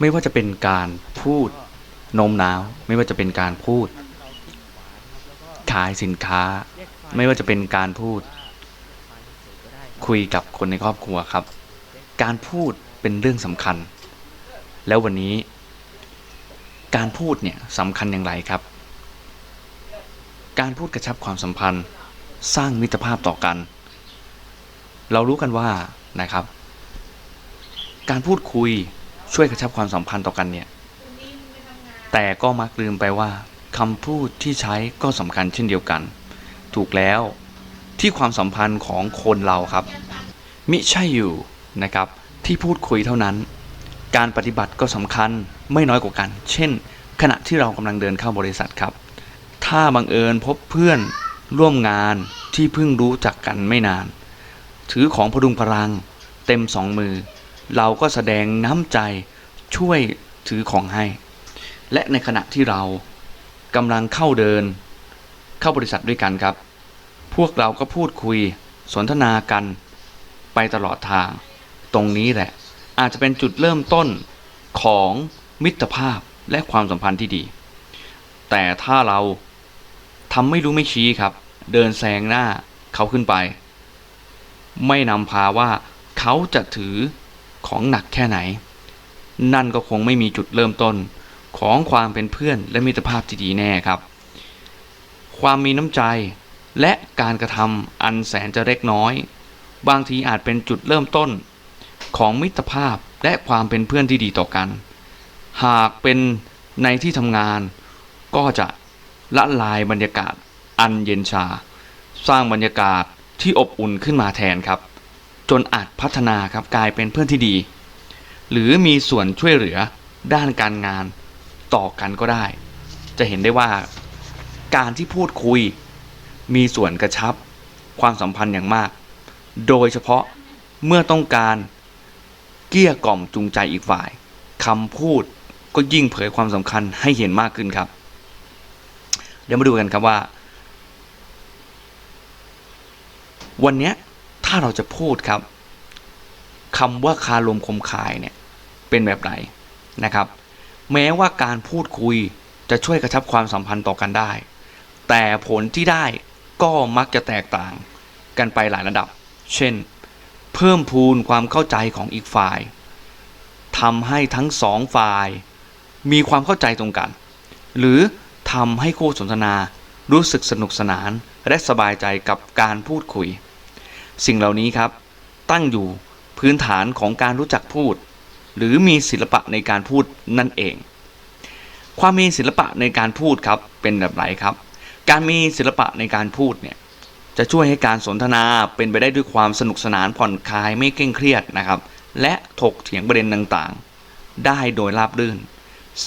ไม่ว่าจะเป็นการพูดโน้มน้าว ไม่ว่าจะเป็นการพูด ขายสินค้า ไม่ว่าจะเป็นการพูด คุยกับคนในครอบครัวครับ การพูดเป็นเรื่องสำคัญ แล้ววันนี้ การพูดเนี่ยสำคัญอย่างไรครับ การพูดกระชับความสัมพันธ์ สร้างมิตรภาพต่อกัน เรารู้กันว่านะครับ การพูดคุย ช่วยกระชับความสัมพันธ์ต่อกันเนี่ย แต่ก็มักลืมไปว่าคำพูดที่ใช้ก็สำคัญเช่นเดียวกัน ถูกแล้วที่ความสัมพันธ์ของคนเราครับ มิใช่อยู่นะครับที่พูดคุยเท่านั้น การปฏิบัติก็สำคัญไม่น้อยกว่ากัน เช่น ขณะที่เรากำลังเดินเข้าบริษัทครับ ถ้าบังเอิญพบเพื่อนร่วมงานที่เพิ่งรู้จักกันไม่นาน ถือของพดุงพลัง เต็มสองมือ เราก็แสดงน้ำใจช่วยถือของให้ และในขณะที่เรากำลังเข้าเดิน เข้าบริษัทด้วยกันครับ พวกเราก็พูดคุยสนทนากันไปตลอดทาง ตรงนี้แหละ อาจจะเป็นจุดเริ่มต้นของมิตรภาพและความสัมพันธ์ที่ดี แต่ถ้าเราทำไม่รู้ไม่ชี้ครับ เดินแซงหน้าเขาขึ้นไป ไม่นำพาว่าเขาจะถือ ของหนักแค่ไหน นั่นก็คงไม่มีจุดเริ่มต้นของความเป็นเพื่อนและมิตรภาพที่ดีแน่ครับ ความมีน้ำใจและการกระทำอันแสนจะเล็กน้อย บางทีอาจเป็นจุดเริ่มต้น ของมิตรภาพและความเป็นเพื่อนที่ดีต่อกัน หากเป็นในที่ทำงาน ก็จะละลายบรรยากาศอันเย็นชา สร้างบรรยากาศที่อบอุ่นขึ้นมาแทนครับ จนอาจพัฒนาครับกลายเป็นเพื่อนที่ดี หรือมีส่วนช่วยเหลือด้านการงานต่อกันก็ได้ จะเห็นได้ว่าการที่พูดคุยมีส่วนกระชับความสัมพันธ์อย่างมาก โดยเฉพาะเมื่อต้องการเกลี้ยกล่อมจูงใจอีกฝ่ายคำพูดก็ยิ่งเผยความสำคัญให้เห็นมากขึ้นครับ เดี๋ยวมาดูกันครับว่า วันนี้ ถ้าเราจะพูดครับคำว่าคารมคมคายเนี่ยเป็นแบบไหนนะครับ แม้ว่าการพูดคุยจะช่วยกระชับความสัมพันธ์ต่อกันได้ แต่ผลที่ได้ก็มักจะแตกต่างกันไปหลายระดับ เช่น เพิ่มพูนความเข้าใจของอีกฝ่ายทำให้ทั้งสองฝ่าย มีความเข้าใจตรงกัน หรือทำให้คู่สนทนารู้สึกสนุกสนานและสบายใจกับการพูดคุย สิ่งเหล่านี้ครับ ตั้งอยู่พื้นฐานของการรู้จักพูด หรือมีศิลปะในการพูดนั่นเอง ความมีศิลปะในการพูดครับเป็นแบบไหนครับ การมีศิลปะในการพูดเนี่ยจะช่วยให้การสนทนาเป็นไปได้ด้วยความสนุกสนานผ่อนคลายไม่เคร่งเครียดนะครับ และถกเถียงประเด็นต่างๆ ได้โดยราบรื่น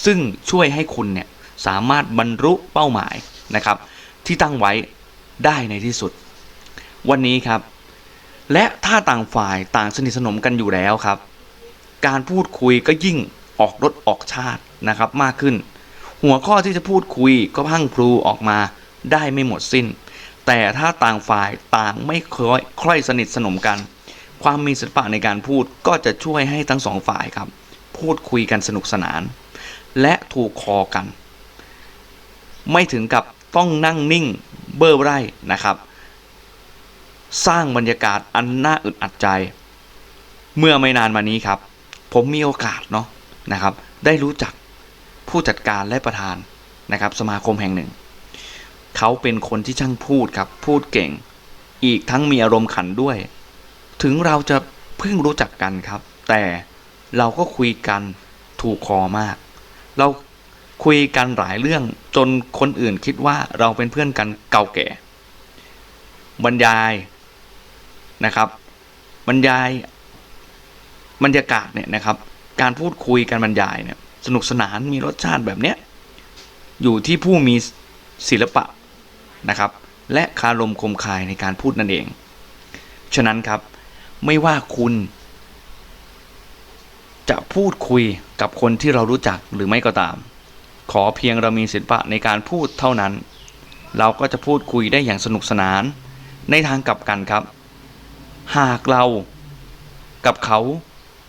ซึ่งช่วยให้คุณเนี่ยสามารถบรรลุเป้าหมายนะครับ ที่ตั้งไว้ได้ในที่สุด วันนี้ครับ และถ้าต่างฝ่ายต่างสนิทสนมกันอยู่แล้วครับ การพูดคุยก็ยิ่งออกรสออกชาตินะครับมากขึ้น หัวข้อที่จะพูดคุยก็พังพลูออกมาได้ไม่หมดสิ้น แต่ถ้าต่างฝ่ายต่างไม่ค่อยค่อยสนิทสนมกัน ความมีศิลปะในการพูดก็จะช่วยให้ทั้งสองฝ่ายครับ พูดคุยกันสนุกสนาน และถูกคอกัน ไม่ถึงกับต้องนั่งนิ่งเบ้อไร่นะครับ สร้างบรรยากาศอันน่าอึดอัดใจ เมื่อไม่นานมานี้ครับ ผมมีโอกาสเนาะนะครับ ได้รู้จักผู้จัดการและประธานนะครับ สมาคมแห่งหนึ่ง เขาเป็นคนที่ช่างพูดครับ พูดเก่ง อีกทั้งมีอารมณ์ขันด้วย ถึงเราจะเพิ่งรู้จักกันครับ แต่เราก็คุยกันถูกคอมาก เราคุยกันหลายเรื่องจนคนอื่นคิดว่าเราเป็นเพื่อนกันเก่าแก่ บรรยาย นะครับ บรรยายบรรยากาศเนี่ยนะครับ การพูดคุยกันบรรยายเนี่ยสนุกสนานมีรสชาติแบบเนี้ยอยู่ที่ผู้มีศิลปะนะครับ และคารมคมคายในการพูดนั่นเอง ฉะนั้นครับไม่ว่าคุณ จะพูดคุยกับคนที่เรารู้จักหรือไม่ก็ตาม ขอเพียงเรามีศิลปะในการพูดเท่านั้น เราก็จะพูดคุยได้อย่างสนุกสนาน ในทางกลับกันครับ หากเรากับเขา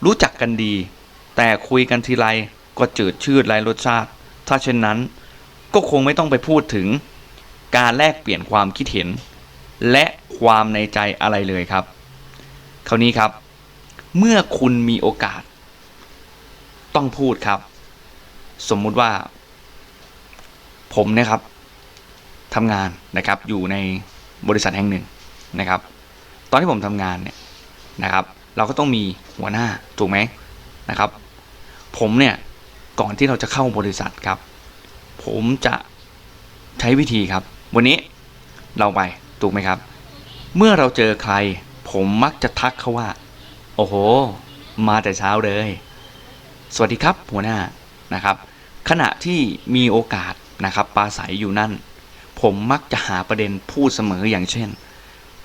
รู้จักกันดี แต่คุยกันทีไรก็จืดชืดไร้รสชาติ ถ้าเช่นนั้นก็คงไม่ต้องไปพูดถึง การแลกเปลี่ยนความคิดเห็น และความในใจอะไรเลยครับ คราวนี้ครับ เมื่อคุณมีโอกาส ต้องพูดครับ สมมุติว่า ผมนะครับทำงานนะครับอยู่ในบริษัทแห่งหนึ่งนะครับ ตอนที่ผมทำงานเนี่ยนะครับ เราก็ต้องมีหัวหน้าถูกไหมนะครับ ผมเนี่ยก่อนที่เราจะเข้าบริษัทครับ ผมจะใช้วิธีครับ วันนี้เราไปถูกไหมครับ เมื่อเราเจอใคร ผมมักจะทักเขาว่า โอ้โห มาแต่เช้าเลย สวัสดีครับหัวหน้านะครับ ขณะที่มีโอกาสนะครับปราศัยอยู่นั่น ผมมักจะหาประเด็นพูดเสมออย่างเช่น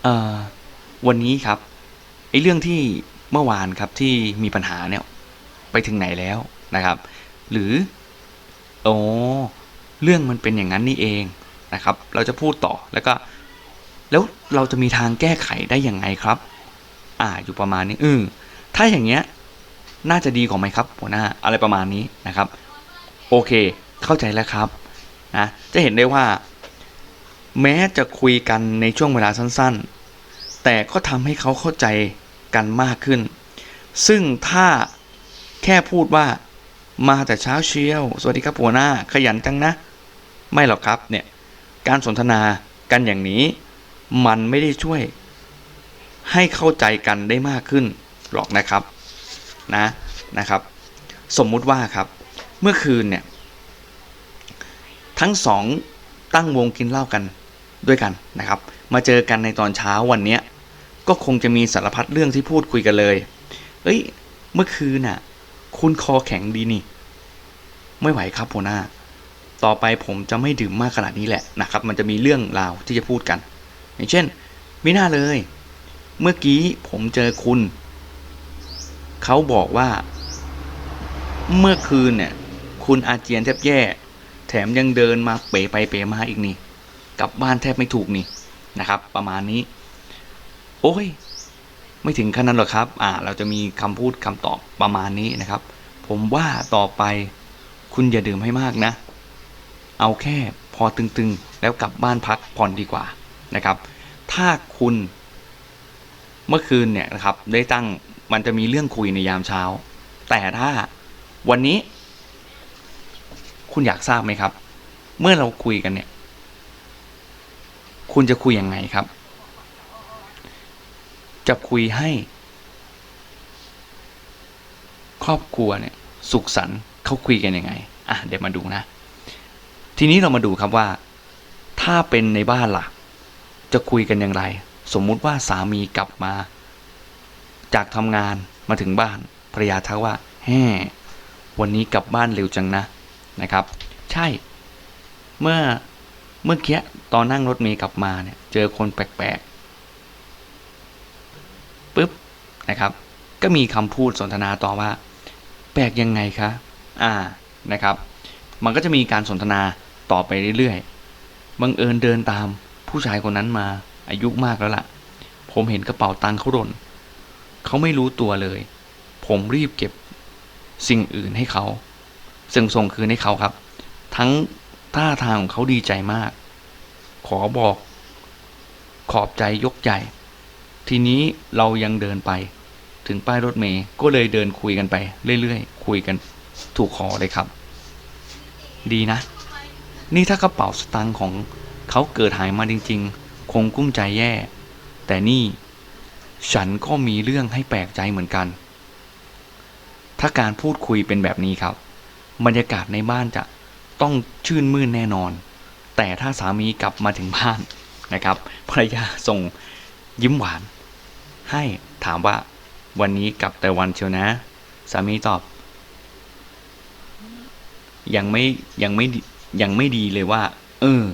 เอ่อ วันนี้ครับไอ้เรื่องที่เมื่อวานครับที่มีปัญหาเนี่ยไปถึงไหนแล้วนะครับ หรือโอ้เรื่องมันเป็นอย่างนั้นนี่เองนะครับ เราจะพูดต่อแล้วก็ แล้วเราจะมีทางแก้ไขได้ยังไงครับ อ่าอยู่ประมาณนี้เออถ้าอย่างเงี้ยน่าจะดีกว่าไหมครับ หัวหน้าอะไรประมาณนี้นะครับ โอเค เข้าใจแล้วครับนะจะเห็นได้ว่า แม้จะคุยกันในช่วงเวลาสั้น ๆ แต่ก็ทำให้เขาเข้าใจกันมากขึ้น ซึ่งถ้าแค่พูดว่ามาแต่เช้าเชียว สวัสดีครับหัวหน้าขยันจังนะ ไม่หรอกครับเนี่ยการสนทนากันอย่างนี้ มันไม่ได้ช่วย ให้เข้าใจกันได้มากขึ้นหรอกนะครับนะนะครับ สมมุติว่าครับ เมื่อคืนเนี่ย ทั้งสองตั้งวงกินเหล้ากัน ด้วยกันนะครับ มาเจอกันในตอนเช้าวันเนี้ยก็คงจะมีสารพัดเรื่องที่พูดคุยกันเลย เอ้ย เมื่อคืนน่ะ คุณคอแข็งดีนี่ ไม่ไหวครับหัวหน้า ต่อไปผมจะไม่ดื่มมากขนาดนี้แหละนะครับ มันจะมีเรื่องราวที่จะพูดกัน อย่างเช่น ไม่น่าเลย เมื่อกี้ผมเจอคุณ เขาบอกว่า เมื่อคืนเนี่ย คุณอาเจียนแทบแย่ แถมยังเดินมาเป๋ไปเป๋มาอีกนี่ กลับบ้านแทบไม่ถูกนี่นะครับ ประมาณนี้ โอ้ย ไม่ถึงขนาดนั้นหรอกครับ อ่า เราจะมีคำพูดคำตอบประมาณนี้นะครับ ผมว่าต่อไปคุณอย่าดื่มให้มากนะ เอาแค่พอตึงๆ แล้วกลับบ้านพักผ่อนดีกว่านะครับ ถ้าคุณเมื่อคืนเนี่ยนะครับ ได้ตั้งมันจะมีเรื่องคุยในยามเช้า แต่ถ้าวันนี้ คุณอยากทราบไหมครับ เมื่อเราคุยกันเนี่ย คุณจะคุยยังไงครับ จะคุยให้ ครอบครัวเนี่ยสุขสันต์เขาคุยกันยังไงอะเดี๋ยวมาดูนะ ทีนี้เรามาดูครับว่า ถ้าเป็นในบ้านล่ะ จะคุยกันอย่างไร สมมุติว่าสามีกลับมา จากทำงานมาถึงบ้านภรรยาทักว่าแฮ่วันนี้กลับบ้านเร็วจังนะนะครับ ใช่ เมื่อ เมื่อกี้ตอนนั่งรถเมล์กลับมาเนี่ยเจอคนแปลกๆปุ๊บนะครับ ก็มีคำพูดสนทนาต่อว่า แปลกยังไงคะอ่านะครับ มันก็จะมีการสนทนาต่อไปเรื่อยๆบังเอิญเดินตามผู้ชายคนนั้นมาอายุมากแล้วล่ะ ผมเห็นกระเป๋าตังค์เขาหล่นเขาไม่รู้ตัวเลย ผมรีบเก็บสิ่งอื่นให้เขา ซึ่งส่งคืนให้เขาครับ ทั้ง ท่าทางของเขาดีใจมาก ขอบอก ขอบใจยกใหญ่ทีนี้เรายังเดินไป ถึงป้ายรถเมย์ก็เลยเดินคุยกันไป เรื่อยๆ คุยกันถูกคอเลยครับ ดีนะ นี่ถ้ากระเป๋าสตางค์ของเขาเกิดหายมาจริง ๆ คงกุ้มใจแย่ แต่นี่ฉันก็มีเรื่องให้แปลกใจเหมือนกัน ถ้าการพูดคุยเป็นแบบนี้ครับ บรรยากาศในบ้านจะ ต้องชื่นมื่นแน่นอน แต่ถ้าสามีกลับมาถึงบ้านนะครับภรรยาส่งยิ้มหวาน ให้ถามว่าวันนี้กลับแต่วันเชียวนะ สามีตอบ ยังไม่ยังไม่ยังไม่ดีเลยว่า เออ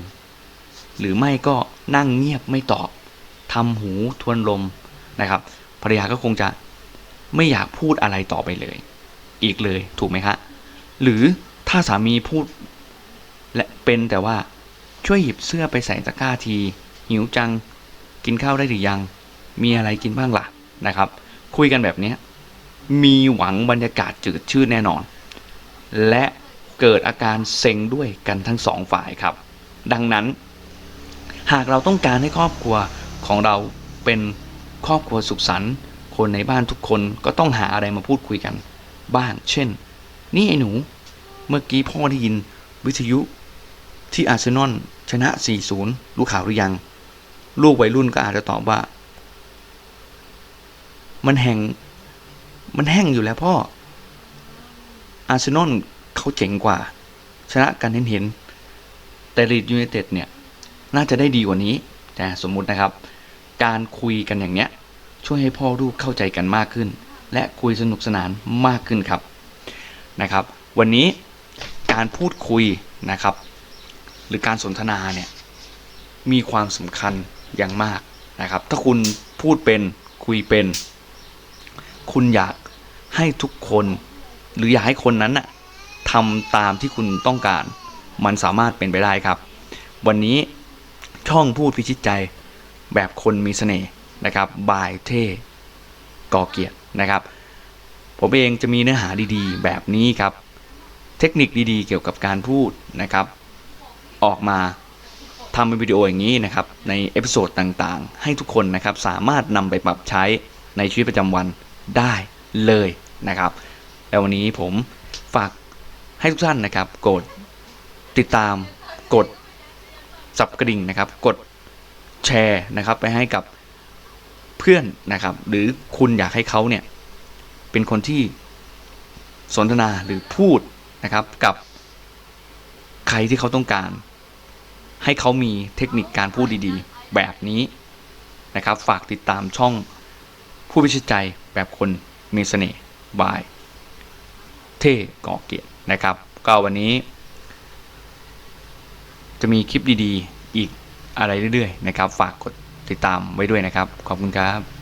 หรือไม่ก็นั่งเงียบไม่ตอบทำหูทวนลมนะครับภรรยาก็คงจะไม่อยากพูดอะไรต่อไปเลย อีกเลยถูกไหมคะหรือถ้าสามีพูด และเป็นแต่ว่าช่วยหยิบเสื้อไปใส่ตะกร้าที หิวจัง กินข้าวได้หรือยัง มีอะไรกินบ้างล่ะนะครับ คุยกันแบบนี้มีหวังบรรยากาศจืดชืดแน่นอน และเกิดอาการเซ็งด้วยกันทั้งสองฝ่ายครับ ดังนั้น หากเราต้องการให้ครอบครัวของเราเป็นครอบครัวสุขสันต์คนในบ้านทุกคนก็ต้องหาอะไรมาพูดคุยกัน บ้าง เช่น นี่ไอ้หนู เมื่อกี้พ่อได้ยินวิทยุ ที่อาร์เซนอลชนะ 4-0 รู้ข่าวหรือยัง ลูกวัยรุ่นก็อาจจะตอบว่า มันแห่งมันแห้งอยู่แล้วพ่อ อาร์เซนอลเขาเจ๋งกว่า ชนะกันเห็นเห็น แต่ลีดยูไนเต็ดเนี่ย น่าจะได้ดีกว่านี้ แต่สมมุตินะครับ การคุยกันอย่างเนี้ย ช่วยให้พ่อลูกเข้าใจกันมากขึ้น และคุยสนุกสนานมากขึ้นครับนะครับ วันนี้การพูดคุยนะครับ หรือการสนทนาเนี่ยมีความสำคัญอย่างมากนะครับ ถ้าคุณพูดเป็นคุยเป็น คุณอยากให้ทุกคนหรืออยากให้คนนั้นน่ะทำตามที่คุณต้องการ มันสามารถเป็นไปได้ครับ วันนี้ช่องพูดพิชิตใจแบบคนมีเสน่ห์นะครับ บายเท่กอเกียรตินะครับ ผมเองจะมีเนื้อหาดีๆ แบบนี้ครับ เทคนิคดีๆ เกี่ยวกับการพูดนะครับ ออกมาทำเป็นวิดีโออย่างนี้นะครับในเอพิโซดต่างๆ ให้ทุกคนนะครับสามารถนำไปปรับใช้ในชีวิตประจำวันได้เลยนะครับ แล้ววันนี้ผมฝากให้ทุกท่านนะครับ กดติดตามกดสับกระดิ่งนะครับ กดแชร์นะครับไปให้กับเพื่อนนะครับ หรือคุณอยากให้เขาเนี่ยเป็นคนที่สนทนาหรือพูดนะครับกับใครที่เขาต้องการ ให้เขามีเทคนิคการพูดดีๆ แบบนี้นะครับ ฝากติดตามช่องผู้พิชิตใจแบบคนมีเสน่ห์บาย เท่ก่อเกียรตินะครับก็วันนี้ จะมีคลิปดีๆ อีกอะไรเรื่อยๆ นะครับ ฝากกดติดตามไว้ด้วยนะครับ ขอบคุณครับ